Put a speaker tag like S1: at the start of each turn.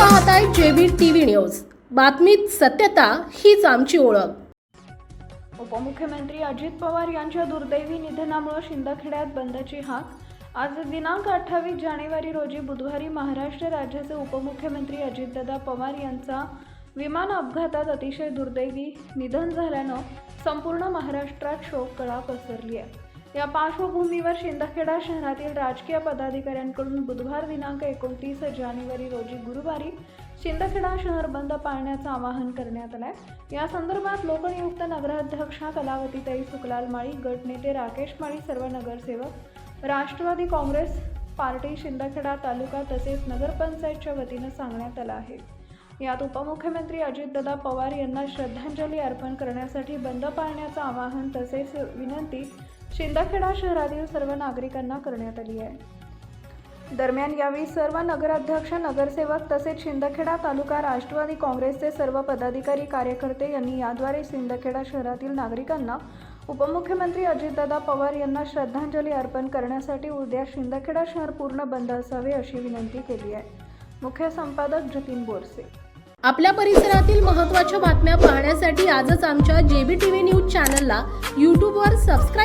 S1: पाहताय JB TV news. बातमीत सत्यता हीच आमची ओळख.
S2: उपमुख्यमंत्री अजित पवार यांच्या दुर्दैवी निधनामुळे शिंदखेड्यात बंदची हाक. आज दिनांक अठ्ठावीस जानेवारी रोजी बुधवारी महाराष्ट्र राज्याचे उपमुख्यमंत्री अजितदादा पवार यांचा विमान अपघातात अतिशय दुर्दैवी निधन झाल्यानं संपूर्ण महाराष्ट्रात शोककळा पसरली आहे या पार्श्वभूमीवर शिंदखेडा शहरातील राजकीय पदाधिकाऱ्यांकडून बुधवार दिनांक एकोणतीस जानेवारी रोजी गुरुवारी शिंदखेडा शहर बंद पाळण्याचं आवाहन करण्यात आलंय. या संदर्भात लोकनियुक्त नगराध्यक्षा कलावतीताई सुकलाल माळी गटनेते राकेश माळी सर्व नगरसेवक राष्ट्रवादी काँग्रेस पार्टी शिंदखेडा तालुका तसेच नगरपंचायतच्या वतीनं सांगण्यात आलं आहे. यात उपमुख्यमंत्री अजितदादा पवार यांना श्रद्धांजली अर्पण करण्यासाठी बंद पाळण्याचं आवाहन तसेच विनंती शिंदखेडा शहरातील सर्व नागरिकांना करण्यात आली आहे. दरम्यान यावेळी सर्व नगराध्यक्ष नगरसेवक तसेच शिंदखेडा तालुका राष्ट्रवादी काँग्रेसचे सर्व पदाधिकारी कार्यकर्ते यांनी याद्वारे शिंदखेडा शहरातील नागरिकांना उपमुख्यमंत्री अजितदादा पवार यांना श्रद्धांजली अर्पण करण्यासाठी उद्या शिंदखेडा शहर पूर्ण बंद असावे अशी विनंती केली आहे. मुख्य संपादक जतीन बोरसे.
S1: आपल्या परिसरातील महत्त्वाच्या बातम्या पाहण्यासाठी आजच आमच्या जेबी टीव्ही न्यूज चॅनलला यूट्यूबवर सबस्क्राईब